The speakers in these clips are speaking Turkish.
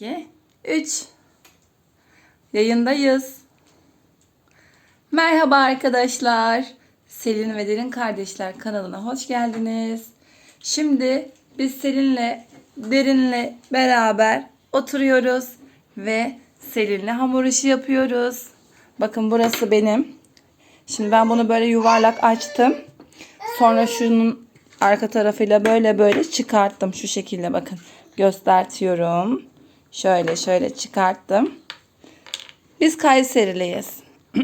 2, 3. Yayındayız. Merhaba arkadaşlar. Selin ve Derin Kardeşler kanalına hoş geldiniz. Şimdi biz Selin'le Derin'le beraber oturuyoruz ve Selin'le hamur işi yapıyoruz. Bakın burası benim. Şimdi ben bunu böyle yuvarlak açtım. Sonra şunun arka tarafıyla böyle böyle çıkarttım. Şu şekilde bakın. Göstertiyorum. Şöyle şöyle çıkarttım. Biz Kayseriliyiz.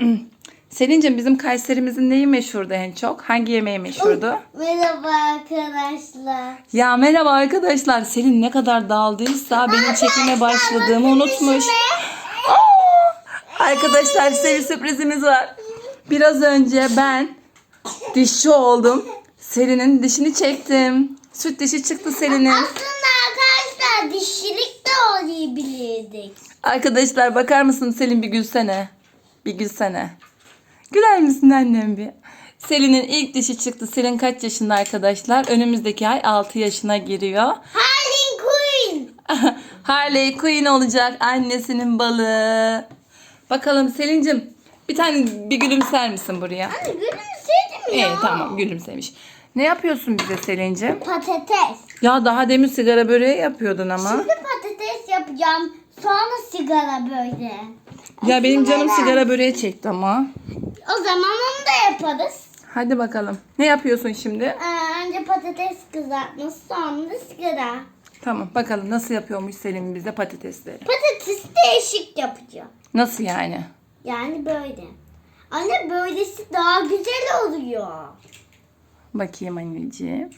Selin'cim bizim Kayserimizin neyi meşhurdu en çok? Hangi yemeği meşhurdu? Merhaba arkadaşlar. Ya merhaba arkadaşlar. Selin ne kadar daldıysa benim çekime başladığımı unutmuş. Aa! Arkadaşlar size bir sürprizimiz var. Biraz önce ben dişçi oldum. Selin'in dişini çektim. Süt dişi çıktı Selin'in. Aslında arkadaşlar dişilik de oynayabilirdik. Arkadaşlar bakar mısın Selin bir gülsene. Bir gülsene. Güler misin annem bir? Selin'in ilk dişi çıktı. Selin kaç yaşında arkadaşlar? Önümüzdeki ay 6 yaşına giriyor. Harley Quinn. Harley Quinn olacak annesinin balığı. Bakalım Selin'cim bir tane bir gülümser misin buraya? Anne gülümsedim ya. İyi tamam gülümsemiş. Ne yapıyorsun bize Selin'cim? Patates. Ya daha demin sigara böreği yapıyordun ama. Şimdi patates yapacağım. Sonra sigara böyle. Ya benim canım sigara böreği çekti ama. O zaman onu da yaparız. Hadi bakalım. Ne yapıyorsun şimdi? Ee, önce patates kızartması sonra da sigara. Tamam bakalım nasıl yapıyormuş Selim bize patatesleri. Patates değişik yapacağım. Nasıl yani? Yani böyle. Anne böylesi daha güzel oluyor. Bakayım anneciğim.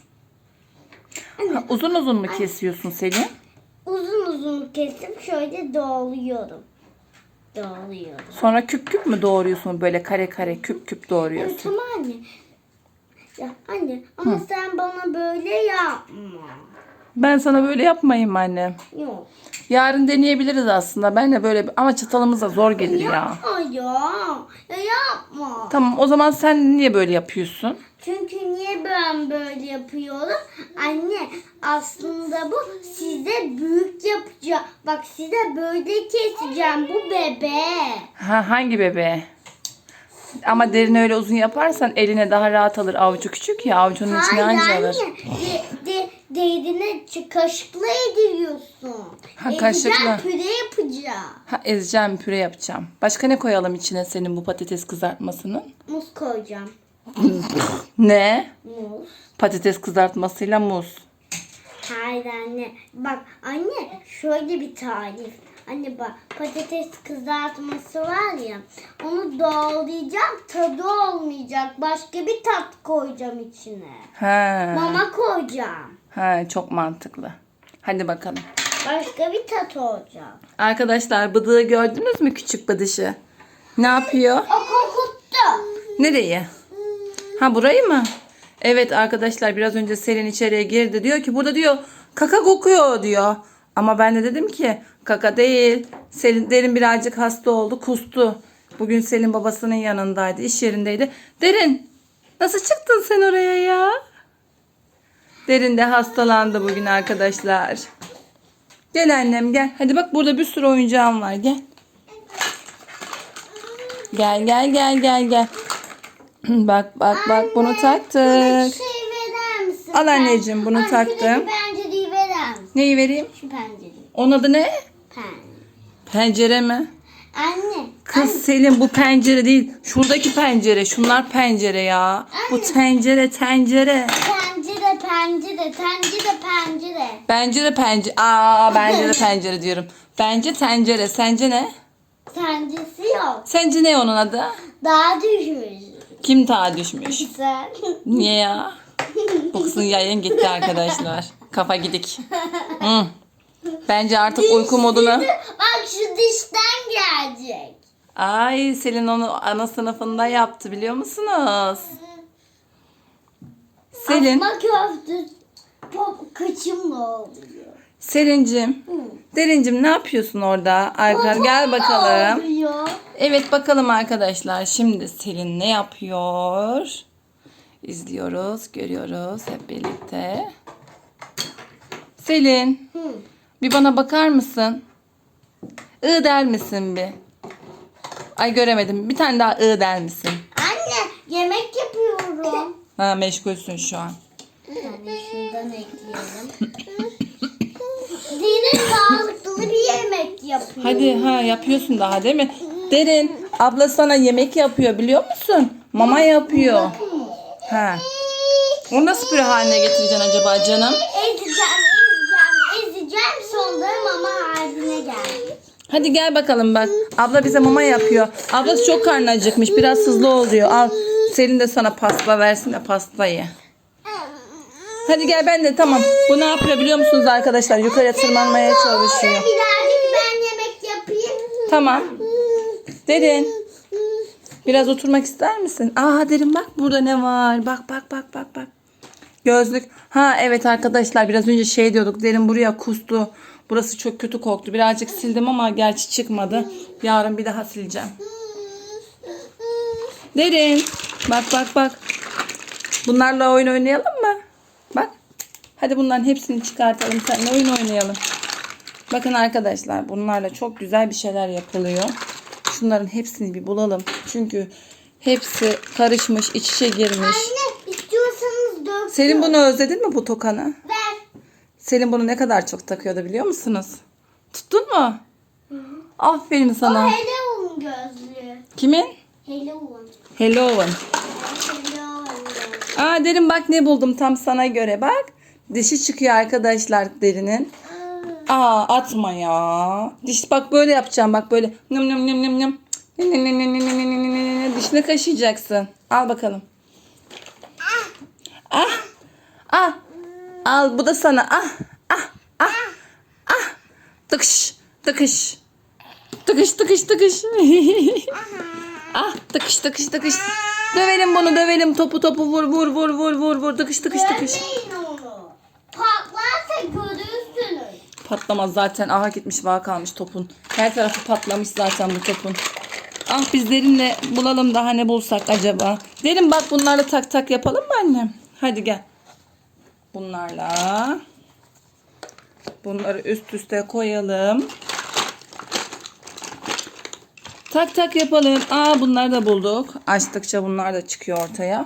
Ha, uzun uzun mu kesiyorsun Selim? Uzun uzun kesip şöyle doğruyorum. Doğruyorum. Sonra küp küp mü doğruyorsun böyle kare kare küp küp Evet doğruyorsun? tamam anne. Ya anne ama sen bana böyle yapma. Ben sana böyle yapmayayım annem. Yok. Yarın deneyebiliriz aslında. Ben de böyle ama çatalımız da zor gelir ya. Yapma ya. Ya yapma. Tamam o zaman sen niye böyle yapıyorsun? Çünkü niye ben böyle yapıyorum? Anne aslında bu size büyük yapacağım. Bak size böyle keseceğim bu bebe. Ha, hangi bebeğe? Ama derini öyle uzun yaparsan eline daha rahat alır. Avucu küçük ya avucunun içine Hayır anca anne. alır. De, de, değdiğine ç- kaşıkla ediliyorsun. Ha, kaşıkla. püre yapacağım. Ha, ezeceğim püre yapacağım. Başka ne koyalım içine senin bu patates kızartmasının? Muz koyacağım. Ne? Muz. Patates kızartmasıyla muz. Hayır anne. Bak anne şöyle bir tarif. Anne bak patates kızartması var ya onu doğrayacağım tadı olmayacak. Başka bir tat koyacağım içine. Ha. Mama koyacağım. Ha çok mantıklı. Hadi bakalım. Başka bir tat olacak. Arkadaşlar bıdığı gördünüz mü küçük bıdışı? Ne yapıyor? O kokuttu. Nereyi? Ha burayı mı? Evet arkadaşlar biraz önce Selin içeriye girdi. Diyor ki burada diyor kaka kokuyor diyor. Ama ben de dedim ki kaka değil. Selin derin birazcık hasta oldu kustu. Bugün Selin babasının yanındaydı iş yerindeydi. Derin nasıl çıktın sen oraya ya? Derin de hastalandı bugün arkadaşlar. Gel annem gel. Hadi bak burada bir sürü oyuncağım var gel. Gel gel gel gel gel. bak bak bak bunu Anne, taktık. bana şey verer misin? Al anneciğim, bunu Anne, taktım. şuradaki pencereyi verer misin? Neyi vereyim? Şu pencereyi. Onun adı ne? Pen. Pencere mi? Anne. Kız Selim bu pencere değil. Şuradaki pencere. Şunlar pencere ya. Bu tencere tencere. Pencere, pencere, tencere, pencere. Bence de pencere. Aa bence de pencere diyorum. Bence tencere. Sence ne? Tencesi yok. Sence ne onun adı? Daha düşmüş. Kim ta düşmüş? Güzel. Niye ya? Bu kızın yayın gitti arkadaşlar. Kafa gidik. Hı. Bence artık uyku moduna. Bak şu dişten gelecek. Ay Selin onu ana sınıfında yaptı biliyor musunuz? Selin, Asma köfte pop kıçımla oluyor. Selin'cim, Derincim ne yapıyorsun orada? Arka, gel bakalım. Evet bakalım arkadaşlar. Şimdi Selin ne yapıyor? İzliyoruz, görüyoruz hep birlikte. Selin, Hı. bir bana bakar mısın? I der misin bir? Ay göremedim. Bir tane daha I der misin? Anne yemek yapıyorum. Ha meşgulsün şu an. Yani şundan ekleyelim. Dinin sağlıklı bir yemek yapıyor. Hadi ha yapıyorsun daha değil mi? Derin abla sana yemek yapıyor biliyor musun? Mama yapıyor. Ha. Onu nasıl püre haline getireceksin acaba canım? Ezeceğim, ezeceğim, ezeceğim sonra mama haline geldi. Hadi gel bakalım bak. Abla bize mama yapıyor. Ablası çok karnı acıkmış. Biraz hızlı ol diyor. Al Selin de sana pasta versin de pastayı. Hadi gel ben de tamam. Bu ne yapıyor biliyor musunuz arkadaşlar? Yukarıya tırmanmaya çalışıyor. Birazcık ben yemek yapayım. Tamam. Derin. Biraz oturmak ister misin? Aa Derin bak burada ne var? Bak bak bak bak bak. Gözlük. Ha evet arkadaşlar biraz önce şey diyorduk. Derin buraya kustu. Burası çok kötü koktu. Birazcık sildim ama gerçi çıkmadı. Yarın bir daha sileceğim. Derin. Bak bak bak. Bunlarla oyun oynayalım. Hadi bunların hepsini çıkartalım. Seninle oyun oynayalım. Bakın arkadaşlar bunlarla çok güzel bir şeyler yapılıyor. Şunların hepsini bir bulalım. Çünkü hepsi karışmış, iç içe girmiş. Anne istiyorsanız dök. Selin bunu özledin mi bu tokanı? Ver. Selin bunu ne kadar çok takıyordu biliyor musunuz? Tuttun mu? Aferin sana. Hello'un gözlüğü. Kimin? Hello'un. Hello'un. Hello'un gözlüğü. Aa derin bak ne buldum tam sana göre bak. Dişi çıkıyor arkadaşlar derinin. Aa atma ya. Diş bak böyle yapacağım bak böyle. Nım nım nım nım nım. Dişini kaşıyacaksın. Al bakalım. Ah. Ah. Al bu da sana. Ah. Ah. Ah. Ah. Tıkış. Tıkış. Tıkış tıkış tıkış. ah tıkış tıkış tıkış. Dövelim bunu dövelim. Topu topu vur vur vur vur vur vur. Tıkış tıkış tıkış. Patlamaz zaten. Aha gitmiş vaka kalmış topun. Her tarafı patlamış zaten bu topun. Ah biz derinle bulalım daha ne bulsak acaba. Derin bak bunlarla tak tak yapalım mı annem? Hadi gel. Bunlarla. Bunları üst üste koyalım. Tak tak yapalım. Aa bunları da bulduk. Açtıkça bunlar da çıkıyor ortaya.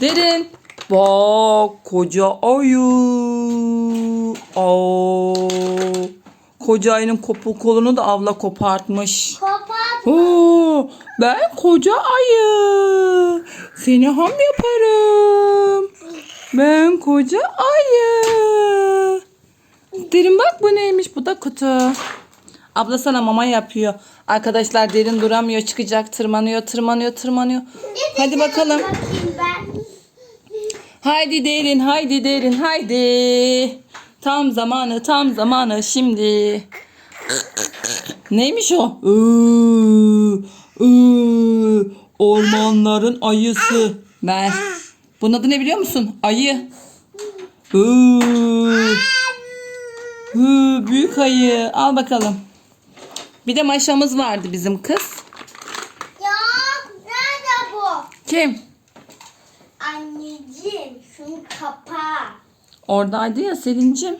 Derin. Bak koca ayı. Aa, koca ayının kopu kolunu da avla kopartmış. Kapat. Oo, ben koca ayı. Seni ham yaparım. Ben koca ayı. Derin bak bu neymiş? Bu da kutu. Abla sana mama yapıyor. Arkadaşlar derin duramıyor. Çıkacak. Tırmanıyor, tırmanıyor, tırmanıyor. Hadi bakalım. Bakayım ben. Haydi derin, haydi derin, haydi. Tam zamanı, tam zamanı şimdi. Neymiş o? Iıı, ıı, ormanların ayısı. Ben. Bunun adı ne biliyor musun? Ayı. Iıı, ıı, büyük ayı. Al bakalım. Bir de maşamız vardı bizim kız. Ya nerede bu? Kim? Anneciğim şunu kapa. Oradaydı ya Selin'cim.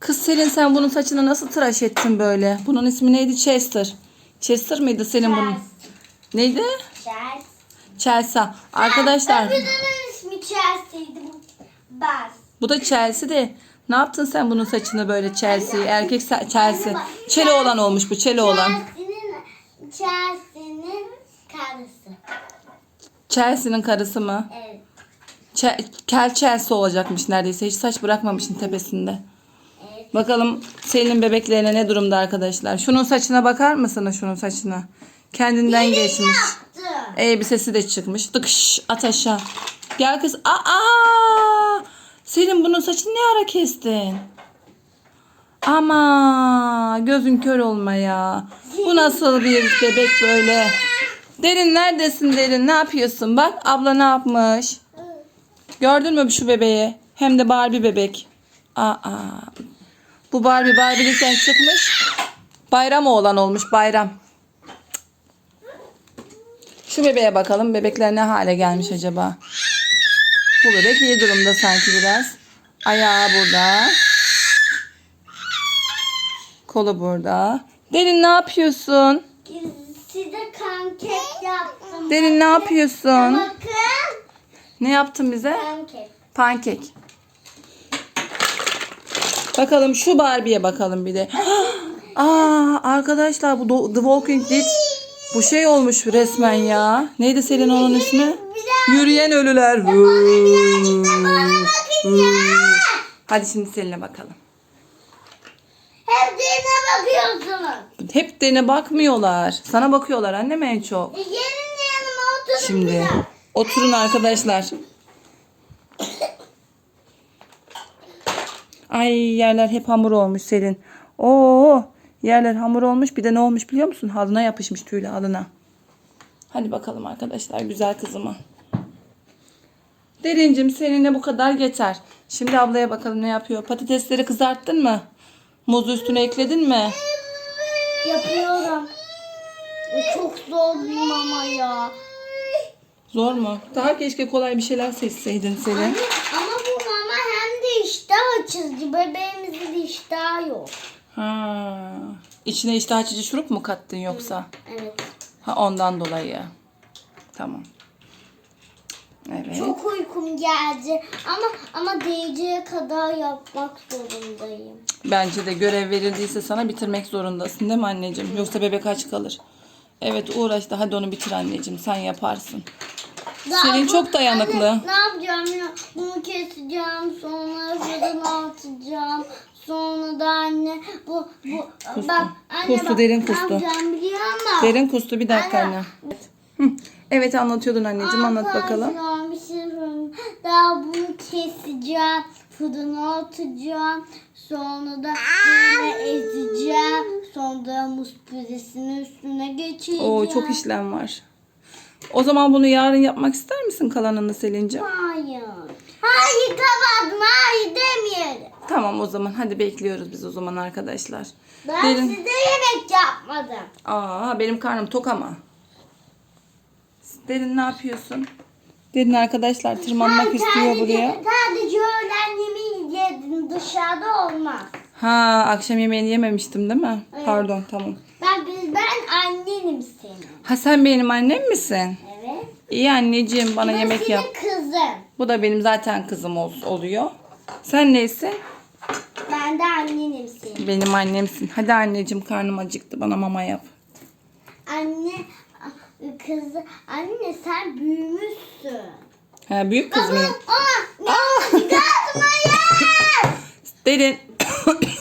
Kız Selin sen bunun saçını nasıl tıraş ettin böyle? Bunun ismi neydi? Chester. Chester mıydı Selin bunun? Neydi? Chelsea. Chelsea. Arkadaşlar Öbürünün ismi Chelsea'ydi. Bas. bu da Chelsea de ne yaptın sen bunun saçını böyle Chelsea? Erkek sa- Chelsea. Çeli olan olmuş bu çeli olan. Chelsea'nin Chelsea'nin karısı. Chelsea'nin karısı mı? Evet. Çe- Kel Chelsea olacakmış neredeyse. Hiç saç bırakmamışın tepesinde. Evet. Bakalım Selin'in bebeklerine ne durumda arkadaşlar. Şunun saçına bakar mısınız şunun saçına? Kendinden geçmiş. Yaptı. Elbisesi de çıkmış. Tıkış at aşağı. Gel kız. Aa! Selin bunun saçını ne ara kestin? Ama gözün kör olma ya. Bu nasıl bir bebek böyle? Derin neredesin Derin? Ne yapıyorsun? Bak abla ne yapmış? Gördün mü şu bebeği? Hem de Barbie bebek. Aa, bu Barbie Barbie'likten çıkmış. Bayram oğlan olmuş bayram. Şu bebeğe bakalım. Bebekler ne hale gelmiş acaba? Bu bebek iyi durumda sanki biraz. Ayağı burada. Kolu burada. Derin ne yapıyorsun? Size pankek yaptım. Derin ne yapıyorsun? Bakın. Ne yaptın bize? Pankek. Pankek. Bakalım şu Barbie'ye bakalım bir de. Aa arkadaşlar bu The Walking Dead bu şey olmuş resmen ya. Neydi Selin onun ismi? Yürüyen ölüler. Hadi şimdi Selin'e bakalım. Hep birine bakıyorsunuz. Hep dene bakmıyorlar. Sana bakıyorlar annem en çok. E, Gelin yanıma oturun Şimdi biraz. oturun arkadaşlar. Ay yerler hep hamur olmuş Selin. Oo yerler hamur olmuş. Bir de ne olmuş biliyor musun? Halına yapışmış tüylü halına. Hadi bakalım arkadaşlar güzel kızıma. Derincim seninle bu kadar yeter. Şimdi ablaya bakalım ne yapıyor. Patatesleri kızarttın mı? Muzu üstüne ekledin mi? Yapıyorum. E, Çok zor bir mama ya. Zor mu? Daha keşke kolay bir şeyler seçseydin Selin. Anne, ama bu mama hem de iştah açıcı. Bebeğimizin iştahı yok. Ha. İçine iştah açıcı şurup mu kattın yoksa? Evet. Ha ondan dolayı. Tamam. Evet. Çok uykum geldi. Ama ama değeceğe kadar yapmak zorundayım. Bence de görev verildiyse sana bitirmek zorundasın değil mi anneciğim? Yoksa bebek aç kalır. Evet uğraş da hadi onu bitir anneciğim. Sen yaparsın. Daha Selin bu- çok dayanıklı. Anne, ne yapacağım ya? Bunu keseceğim. Sonra fırına atacağım. Sonra da anne bu bu Kustu. bak anne Kustu, bak, derin ne kustu. yapacağım biliyor musun? Derin kustu bir dakika Anne. anne. Hı. Evet anlatıyordun anneciğim anlat bakalım. Şey söyleyeyim. Daha bunu keseceğim. Fırına atacağım. Sonra da böyle ezeceğim. Sonra da muz püresinin üstüne geçireceğim. Oo çok işlem var. O zaman bunu yarın yapmak ister misin kalanını Selin'ciğim? Hayır. Hayır kapattım. Hayır demeyelim. Tamam o zaman hadi bekliyoruz biz o zaman arkadaşlar. Ben Derin. size yemek yapmadım. Aa benim karnım tok ama. Derin ne yapıyorsun? Derin arkadaşlar tırmanmak Ben istiyor buraya. Sadece öğlen yemeği yedim. Dışarıda olmaz. Ha akşam yemeğini yememiştim değil mi? Evet. Pardon tamam. Bak ben annenim senin. Ha sen benim annem misin? Evet. İyi anneciğim bana Ben yemek yap. kızım. Bu da benim zaten kızım ol- oluyor. Sen neysin? Ben de annenim senin. Benim annemsin. Hadi anneciğim karnım acıktı bana mama yap. Anne kızı anne sen büyümüşsün. Ha büyük kız mıyım? Aa, ne çıkartmayın. Derin.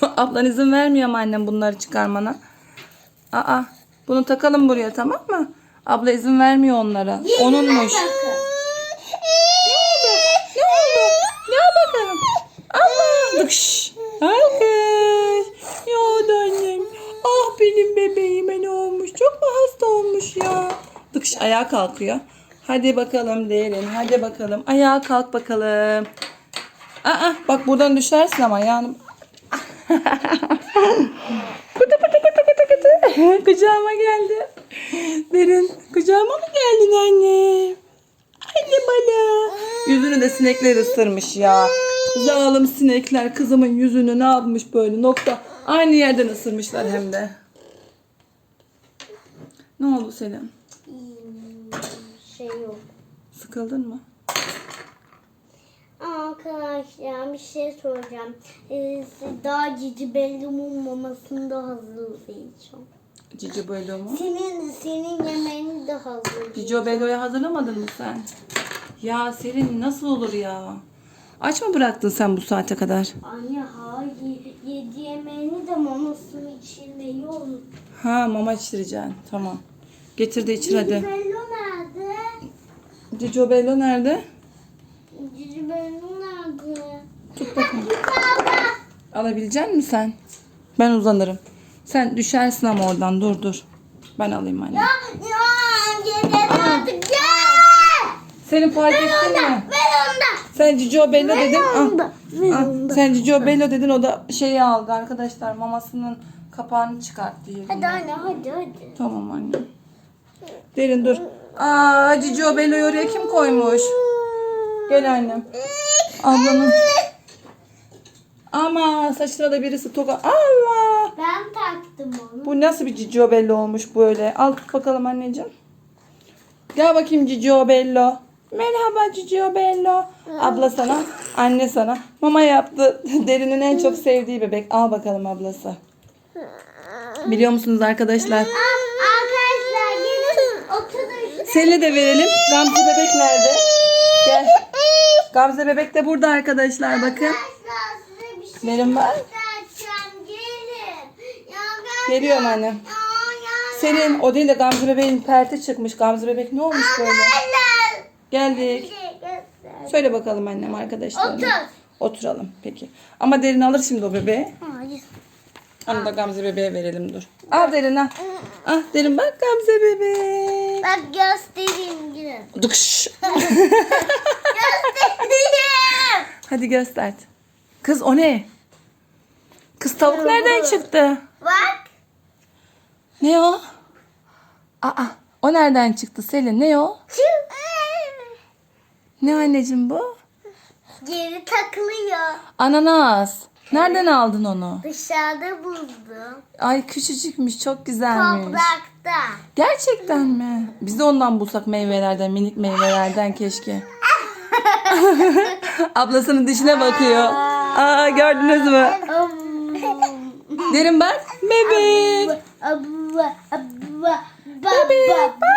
Ablan izin vermiyor mu annem bunları çıkarmana? Aa, bunu takalım buraya tamam mı? Abla izin vermiyor onlara. Onunmuş. Ne oldu? Ne bakalım? Allah. Dıkş. Alkış. Ya oldu annem. Ah benim bebeğime ne olmuş? Çok mu hasta olmuş ya? Dıkş ayağa kalkıyor. Hadi bakalım derin. Hadi bakalım. Ayağa kalk bakalım. Aa, bak buradan düşersin ama yani. Kutu kutu kutu kutu kutu. Kucağıma geldi. Derin kucağıma mı geldin anne? Anne bana. Yüzünü de sinekler ısırmış ya. Zalim sinekler kızımın yüzünü ne yapmış böyle nokta. Aynı yerden ısırmışlar hem de. Ne oldu Selim? Şey yok. Sıkıldın mı? Arkadaşlar bir şey soracağım. Ee, daha cici bellumun mamasını da hazırlayacağım. Cici Bello mu? Senin senin yemeğini de hazırlayacağım. Cici Bello'yu hazırlamadın mı sen? Ya Selin nasıl olur ya? Aç mı bıraktın sen bu saate kadar? Anne hayır. Yedi yemeğini de mamasının içinde yiyorum. Ha mama içireceksin. Tamam. Getir de içir hadi. Cici bello nerede? Cici Bello nerede? Cici bello nerede? Tut bakalım. Alabilecek misin sen? Ben uzanırım. Sen düşersin ama oradan dur dur. Ben alayım anne. Ya, ya yeter artık ya. Senin fark ettin mi? Ver onda. Sen Cicio Bello dedin. Ver Ah, onda. Ah, onda. sen Cicio Bello dedin o da şeyi aldı arkadaşlar. Mamasının kapağını çıkarttı yerinden. Hadi anne hadi hadi. Tamam anne. Derin dur. Aa Cicio Bello'yu oraya kim koymuş? Gel annem. Ablanın Ama saçına da birisi toka. Allah! Ben taktım onu. Bu nasıl bir Cicio Bello olmuş böyle? Al tut bakalım anneciğim. Gel bakayım Cicio Bello. Merhaba Cicio Bello. Abla sana, anne sana. Mama yaptı. Derinin en çok sevdiği bebek. Al bakalım ablası. Biliyor musunuz arkadaşlar? Selin'e de verelim. Gamze bebek nerede? Gel. Gamze bebek de burada arkadaşlar bakın. Benim var. Geliyorum ya, Selin o değil de Gamze bebeğin perti çıkmış. Gamze bebek ne olmuş böyle? Geldik. Söyle bakalım annem arkadaşlarına. Otur. Oturalım peki. Ama derin alır şimdi o bebeği. Hayır. Onu da Gamze bebeğe verelim dur. Al derin al. Ah derin bak Gamze bebek. Bak göstereyim gelin. Dukş. Göstereyim. Hadi göster. Kız o ne? Kız tavuk nereden çıktı? Bak. Ne o? Aa o nereden çıktı Selin? Ne o? Ne anneciğim bu? Geri takılıyor. Ananas. Nereden aldın onu? Dışarıda buldum. Ay küçücükmüş çok güzelmiş. Toprakta. Gerçekten mi? Biz de ondan bulsak meyvelerden, minik meyvelerden keşke. Ablasının dişine bakıyor. Aa gördünüz mü? Derin bak. Bebek. Bebek, baba.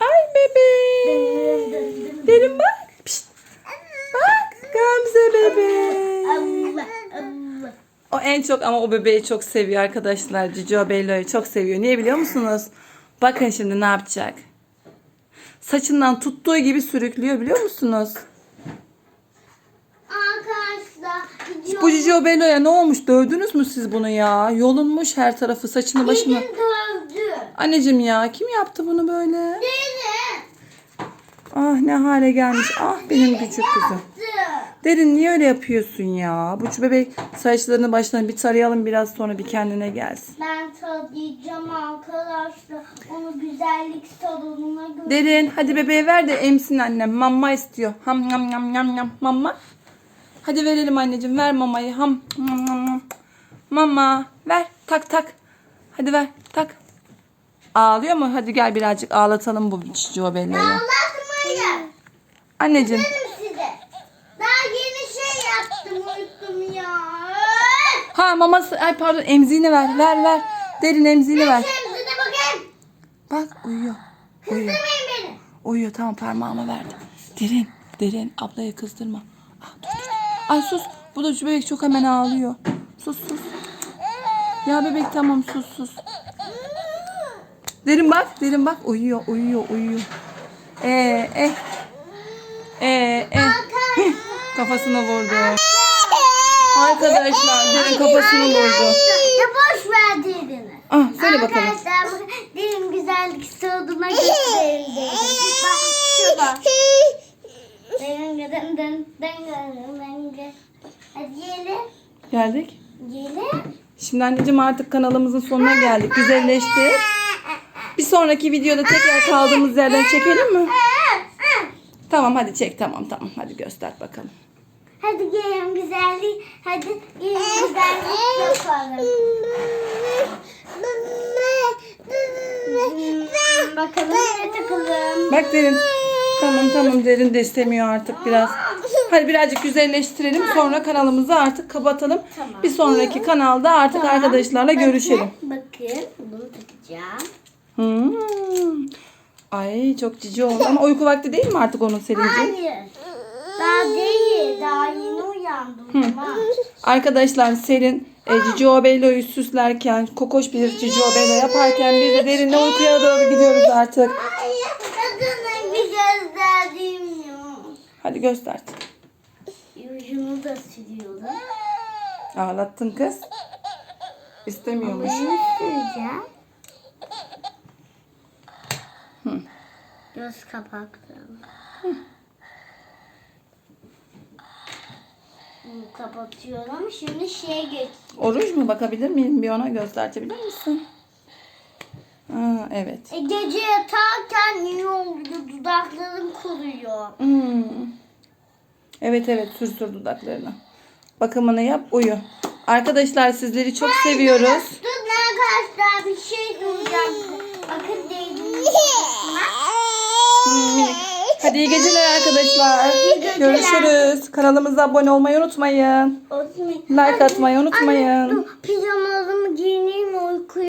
Ay bebek. Derin bak. Gamze bebek. O en çok ama o bebeği çok seviyor arkadaşlar. Cicio Bello'yu çok seviyor. Niye biliyor musunuz? Bakın şimdi ne yapacak. Saçından tuttuğu gibi sürüklüyor biliyor musunuz? Arkadaşlar. Bu Cicio Bello'ya ne olmuş? Dövdünüz mü siz bunu ya? Yolunmuş her tarafı saçını başını. Anneciğim ya kim yaptı bunu böyle? Derin. Ah ne hale gelmiş. Ah benim küçük kızım. Derin niye öyle yapıyorsun ya? Bu bebek saçlarını başlarını bir tarayalım biraz sonra bir kendine gelsin. Ben tadayacağım arkadaşlar. Onu güzellik salonuna götür. Derin hadi bebeğe ver de emsin annem. Mamma istiyor. Ham ham ham ham ham. Mamma. Hadi verelim anneciğim. Ver mamayı. Ham ham ham ham. Mama ver. Tak tak. Hadi ver. Tak. Ağlıyor mu? Hadi gel birazcık ağlatalım bu Cicio Bello'yu. Anlatmayın. Anneciğim. Dedim Daha yeni şey yaptım uykum ya. Ha maması. Ay pardon emziğini ver. Ver ver. Derin emziğini ver. De bakayım. Bak uyuyor. Uyuyor. Kızdırmayın beni. Uyuyor tamam parmağıma verdim. Derin. Derin. Ablayı kızdırma. Ah, dur, dur. Ay sus. Bu da şu bebek çok hemen ağlıyor. Sus sus. Ya bebek tamam sus sus. Derin bak. Derin bak. Uyuyor uyuyor uyuyor. Ee eh. Ee eh. Kafasını vurdu. Arkadaşlar derin kafasını vurdu. Ya boş ver derini. Ah söyle bakalım. Arkadaşlar güzellik götürelim dedim. Bak şu bak. Dın dın dın dın dın. Hadi yiyelim. Geldik. Yiyelim. Şimdi anneciğim artık kanalımızın sonuna geldik. Güzelleşti. Bir sonraki videoda tekrar kaldığımız yerden çekelim mi? Tamam hadi çek tamam tamam. Hadi göster bakalım. Hadi gelin güzellik. Hadi gelin güzellik yapalım. Hmm, Bakalım ne takalım. Bak derin. Tamam tamam derin de istemiyor artık biraz. Hadi birazcık güzelleştirelim. Sonra kanalımızı artık kapatalım. Bir sonraki kanalda artık arkadaşlarla görüşelim. Bakın bunu takacağım. Hmm. Ay çok cici oldu ama uyku vakti değil mi artık onun Selin'ciğim? Hayır. Daha değil. Daha yeni uyandım. Arkadaşlar Selin e, Cicio Bello'yu süslerken, kokoş bir Cicio Bello yaparken biz de derinle uykuya doğru gidiyoruz artık. Hayır. Kadına bir gösterdiğim yok. Hadi göster. Yüzümü da sürüyorum. Ağlattın kız. İstemiyormuş. Ne süreceğim? Göz kapaklarım. Bunu kapatıyorum. Şimdi şeye geç. Oruç mu bakabilir miyim? Bir ona göstertebilir misin? Aa, evet. E, gece yatarken iyi oluyor. Dudaklarım kuruyor. Hmm. Evet evet sür sür dudaklarını. Bakımını yap, uyu. Arkadaşlar sizleri çok seviyoruz. Dur arkadaşlar bir şey soracağım. Bakın değdiğiniz Hmm, Hadi iyi geceler arkadaşlar. geceler. Görüşürüz. Kanalımıza abone olmayı unutmayın. Olsun. Like atmayı unutmayın. Pijamalarımı giyineyim uykuya.